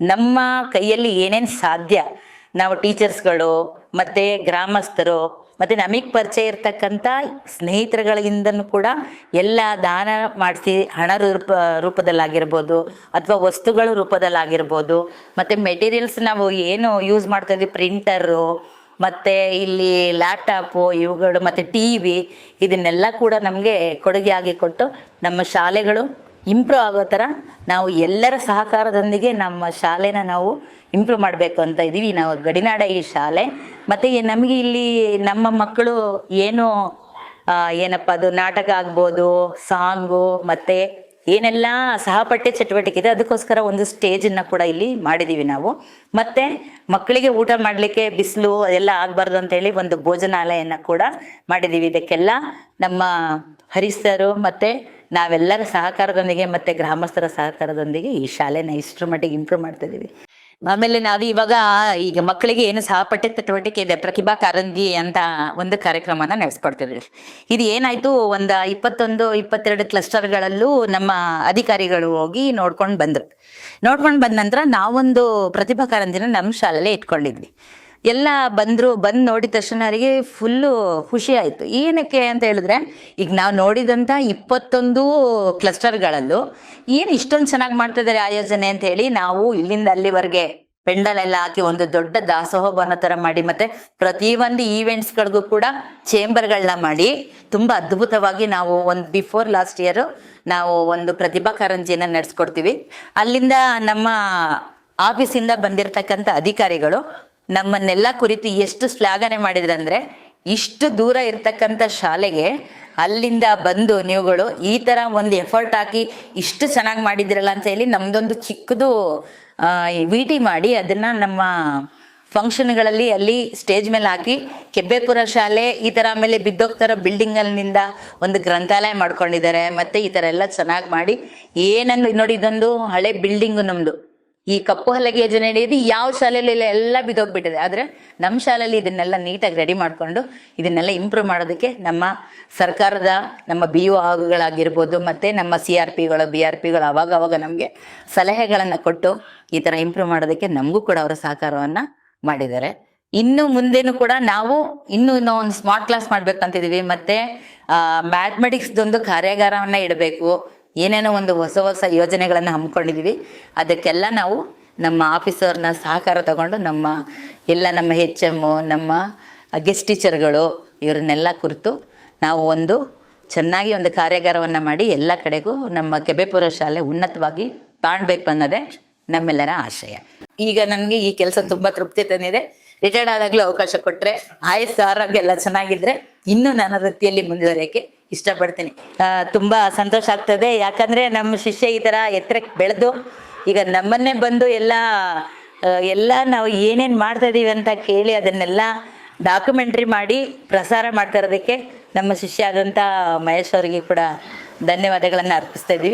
ನಮ್ಮ ಕೈಯಲ್ಲಿ ಏನೇನು ಸಾಧ್ಯ? ನಾವು ಟೀಚರ್ಸ್ಗಳು, ಮತ್ತು ಗ್ರಾಮಸ್ಥರು, ಮತ್ತು ನಮಗೆ ಪರಿಚಯ ಇರ್ತಕ್ಕಂಥ ಸ್ನೇಹಿತರುಗಳಿಂದನೂ ಕೂಡ ಎಲ್ಲ ದಾನ ಮಾಡಿಸಿ ಹಣ ರೂಪ, ರೂಪದಲ್ಲಾಗಿರ್ಬೋದು, ಅಥವಾ ವಸ್ತುಗಳ ರೂಪದಲ್ಲಾಗಿರ್ಬೋದು, ಮತ್ತು ಮೆಟೀರಿಯಲ್ಸ್ ನಾವು ಏನು ಯೂಸ್ ಮಾಡ್ತಾ ಪ್ರಿಂಟರು ಮತ್ತು ಇಲ್ಲಿ ಲ್ಯಾಪ್ಟಾಪು ಇವುಗಳು ಮತ್ತು ಟಿ ವಿ ಇದನ್ನೆಲ್ಲ ಕೂಡ ನಮಗೆ ಕೊಡುಗೆಯಾಗಿ ಕೊಟ್ಟು ನಮ್ಮ ಶಾಲೆಗಳು ಇಂಪ್ರೂವ್ ಆಗೋ ಥರ ನಾವು ಎಲ್ಲರ ಸಹಕಾರದೊಂದಿಗೆ ನಮ್ಮ ಶಾಲೆನ ನಾವು ಇಂಪ್ರೂವ್ ಮಾಡಬೇಕು ಅಂತ ಇದ್ದೀವಿ ನಾವು ಗಡಿನಾಡ ಈ ಶಾಲೆ. ಮತ್ತು ನಮಗೆ ಇಲ್ಲಿ ನಮ್ಮ ಮಕ್ಕಳು ಏನು ಏನಪ್ಪ ಅದು ನಾಟಕ ಆಗ್ಬೋದು, ಸಾಂಗು, ಮತ್ತು ಏನೆಲ್ಲ ಸಹಪಠ್ಯ ಚಟುವಟಿಕೆ ಇದೆ, ಅದಕ್ಕೋಸ್ಕರ ಒಂದು ಸ್ಟೇಜನ್ನು ಕೂಡ ಇಲ್ಲಿ ಮಾಡಿದ್ದೀವಿ ನಾವು. ಮತ್ತು ಮಕ್ಕಳಿಗೆ ಊಟ ಮಾಡಲಿಕ್ಕೆ ಬಿಸಿಲು ಎಲ್ಲ ಆಗಬಾರ್ದು ಅಂತೇಳಿ ಒಂದು ಭೋಜನಾಲಯನ ಕೂಡ ಮಾಡಿದ್ದೀವಿ ಇದಕ್ಕೆಲ್ಲ ನಮ್ಮ ಹರಿಸರು ಮತ್ತು ನಾವೆಲ್ಲರ ಸಹಕಾರದೊಂದಿಗೆ ಮತ್ತು ಗ್ರಾಮಸ್ಥರ ಸಹಕಾರದೊಂದಿಗೆ ಈ ಶಾಲೆನ ಇಷ್ಟರ ಮಟ್ಟಿಗೆ ಇಂಪ್ರೂವ್ ಮಾಡ್ತಿದ್ದೀವಿ ಆಮೇಲೆ ನಾವು ಇವಾಗ ಈಗ ಮಕ್ಕಳಿಗೆ ಏನು ಸಹಪಠ್ಯ ಚಟುವಟಿಕೆ ಇದೆ, ಪ್ರತಿಭಾ ಕಾರಂಜಿ ಅಂತ ಒಂದು ಕಾರ್ಯಕ್ರಮನ ನಡೆಸ್ಕೊಡ್ತಿದ್ವಿ. ಇದು ಏನಾಯ್ತು, ಒಂದು ಇಪ್ಪತ್ತೊಂದು, ಇಪ್ಪತ್ತೆರಡು ಕ್ಲಸ್ಟರ್ಗಳಲ್ಲೂ ನಮ್ಮ ಅಧಿಕಾರಿಗಳು ಹೋಗಿ ನೋಡ್ಕೊಂಡು ಬಂದರು. ನೋಡ್ಕೊಂಡು ಬಂದ ನಂತರ ನಾವೊಂದು ಪ್ರತಿಭಾ ಕಾರಂಜಿನ ನಮ್ಮ ಶಾಲೆಯಲ್ಲೇ ಇಟ್ಕೊಂಡಿದ್ವಿ. ಎಲ್ಲ ಬಂದರು, ಬಂದು ನೋಡಿದ ತಕ್ಷಣ ಅವರಿಗೆ ಫುಲ್ಲು ಖುಷಿ ಆಯಿತು. ಏನಕ್ಕೆ ಅಂತ ಹೇಳಿದ್ರೆ, ಈಗ ನಾವು ನೋಡಿದಂಥ ಇಪ್ಪತ್ತೊಂದು ಕ್ಲಸ್ಟರ್ಗಳಲ್ಲೂ ಏನು ಇಷ್ಟೊಂದು ಚೆನ್ನಾಗಿ ಮಾಡ್ತಿದ್ದಾರೆ ಆಯೋಜನೆ ಅಂತ ಹೇಳಿ ನಾವು ಇಲ್ಲಿಂದ ಅಲ್ಲಿವರೆಗೆ ಪೆಂಡಲ್ ಎಲ್ಲ ಹಾಕಿ ಒಂದು ದೊಡ್ಡ ದಾಸೋಹವನ್ನ ಥರ ಮಾಡಿ ಮತ್ತೆ ಪ್ರತಿಯೊಂದು ಈವೆಂಟ್ಸ್ಗಳಿಗೂ ಕೂಡ ಚೇಂಬರ್ಗಳನ್ನ ಮಾಡಿ ತುಂಬ ಅದ್ಭುತವಾಗಿ ನಾವು ಒಂದು ಬಿಫೋರ್ ಲಾಸ್ಟ್ ಇಯರ್ ನಾವು ಒಂದು ಪ್ರತಿಭಾ ಕಾರಂಜಿಯನ್ನು ನಡೆಸ್ಕೊಡ್ತೀವಿ. ಅಲ್ಲಿಂದ ನಮ್ಮ ಆಫೀಸಿಂದ ಬಂದಿರತಕ್ಕಂಥ ಅಧಿಕಾರಿಗಳು ನಮ್ಮನ್ನೆಲ್ಲ ಕುರಿತು ಎಷ್ಟು ಶ್ಲಾಘನೆ ಮಾಡಿದ್ರಂದ್ರೆ, ಇಷ್ಟು ದೂರ ಇರ್ತಕ್ಕಂಥ ಶಾಲೆಗೆ ಅಲ್ಲಿಂದ ಬಂದು ನೀವುಗಳು ಈ ಥರ ಒಂದು ಎಫರ್ಟ್ ಹಾಕಿ ಇಷ್ಟು ಚೆನ್ನಾಗಿ ಮಾಡಿದ್ರಲ್ಲ ಅಂತ ಹೇಳಿ ನಮ್ದೊಂದು ಚಿಕ್ಕದು ವಿ ಟಿ ಮಾಡಿ ಅದನ್ನು ನಮ್ಮ ಫಂಕ್ಷನ್ಗಳಲ್ಲಿ ಅಲ್ಲಿ ಸ್ಟೇಜ್ ಮೇಲೆ ಹಾಕಿ ಕೆಬ್ಬೆಪುರ ಶಾಲೆ ಈ ಥರ ಆಮೇಲೆ ಬಿದ್ದೋಗ್ತಾರೋ ಬಿಲ್ಡಿಂಗಲ್ಲಿನಿಂದ ಒಂದು ಗ್ರಂಥಾಲಯ ಮಾಡ್ಕೊಂಡಿದ್ದಾರೆ, ಮತ್ತು ಈ ಥರ ಎಲ್ಲ ಚೆನ್ನಾಗಿ ಮಾಡಿ ಏನನ್ನು ನೋಡಿ ಇದೊಂದು ಹಳೆ ಬಿಲ್ಡಿಂಗು ನಮ್ಮದು ಈ ಕಪ್ಪು ಹಲಗೆ ಯೋಜನೆ ನಡೆಯೋದು ಯಾವ ಶಾಲೆಯಲ್ಲಿ ಎಲ್ಲ ಬಿದ್ದೋಗ್ಬಿಟ್ಟಿದೆ. ಆದರೆ ನಮ್ಮ ಶಾಲೆಯಲ್ಲಿ ಇದನ್ನೆಲ್ಲ ನೀಟಾಗಿ ರೆಡಿ ಮಾಡಿಕೊಂಡು ಇದನ್ನೆಲ್ಲ ಇಂಪ್ರೂವ್ ಮಾಡೋದಕ್ಕೆ ನಮ್ಮ ಸರ್ಕಾರದ, ನಮ್ಮ ಬಿ ಒ ಆಗುಗಳಾಗಿರ್ಬೋದು, ಮತ್ತು ನಮ್ಮ ಸಿ ಆರ್ ಪಿಗಳು ಬಿ ಆರ್ ಪಿಗಳು ಅವಾಗ ಅವಾಗ ನಮಗೆ ಸಲಹೆಗಳನ್ನು ಕೊಟ್ಟು ಈ ಥರ ಇಂಪ್ರೂವ್ ಮಾಡೋದಕ್ಕೆ ನಮಗೂ ಕೂಡ ಅವರ ಸಹಕಾರವನ್ನು ಮಾಡಿದ್ದಾರೆ. ಇನ್ನು ಮುಂದೇನು ಕೂಡ ನಾವು ಇನ್ನೂ ಇನ್ನೂ ಒಂದು ಸ್ಮಾರ್ಟ್ ಕ್ಲಾಸ್ ಮಾಡ್ಬೇಕಂತಿದೀವಿ. ಮತ್ತೆ ಮ್ಯಾಥಮೆಟಿಕ್ಸ್ದೊಂದು ಕಾರ್ಯಾಗಾರವನ್ನು ಇಡಬೇಕು. ಏನೇನೋ ಒಂದು ಹೊಸ ಹೊಸ ಯೋಜನೆಗಳನ್ನು ಹಮ್ಮಿಕೊಂಡಿದ್ದೀವಿ. ಅದಕ್ಕೆಲ್ಲ ನಾವು ನಮ್ಮ ಆಫೀಸರ್ನ ಸಹಕಾರ ತಗೊಂಡು ನಮ್ಮ ಎಲ್ಲ ನಮ್ಮ ಹೆಚ್ ಎಮ್ಮು ನಮ್ಮ ಗೆಸ್ಟ್ ಟೀಚರ್ಗಳು ಇವರನ್ನೆಲ್ಲ ಕುರಿತು ನಾವು ಒಂದು ಚೆನ್ನಾಗಿ ಒಂದು ಕಾರ್ಯಾಗಾರವನ್ನು ಮಾಡಿ ಎಲ್ಲ ಕಡೆಗೂ ನಮ್ಮ ಕೆಬೆಪುರ ಶಾಲೆ ಉನ್ನತವಾಗಿ ತಾಣಬೇಕು ಅನ್ನೋದೇ ನಮ್ಮೆಲ್ಲರ ಆಶಯ. ಈಗ ನನಗೆ ಈ ಕೆಲಸ ತುಂಬ ತೃಪ್ತಿ ತಂದಿದೆ. ರಿಟೈರ್ಡ್ ಆದಾಗಲೂ ಅವಕಾಶ ಕೊಟ್ಟರೆ ಆಯಸ್ಸು ಆರೋಗ್ಯ ಎಲ್ಲ ಚೆನ್ನಾಗಿದ್ರೆ ಇನ್ನೂ ನನ್ನ ವೃತ್ತಿಯಲ್ಲಿ ಮುಂದುವರಿಯೋಕ್ಕೆ ಇಷ್ಟಪಡ್ತೀನಿ. ತುಂಬ ಸಂತೋಷ ಆಗ್ತದೆ. ಯಾಕಂದರೆ ನಮ್ಮ ಶಿಷ್ಯ ಈ ಥರ ಎತ್ತರಕ್ಕೆ ಬೆಳೆದು ಈಗ ನಮ್ಮನ್ನೇ ಬಂದು ಎಲ್ಲ ಎಲ್ಲ ನಾವು ಏನೇನು ಮಾಡ್ತಾ ಇದೀವಿ ಅಂತ ಕೇಳಿ ಅದನ್ನೆಲ್ಲ ಡಾಕ್ಯುಮೆಂಟ್ರಿ ಮಾಡಿ ಪ್ರಸಾರ ಮಾಡ್ತಾ ಇರೋದಕ್ಕೆ ನಮ್ಮ ಶಿಷ್ಯ ಆದಂಥ ಮಹೇಶ್ ಅವರಿಗೆ ಕೂಡ ಧನ್ಯವಾದಗಳನ್ನು ಅರ್ಪಿಸ್ತಾ ಇದ್ದೀವಿ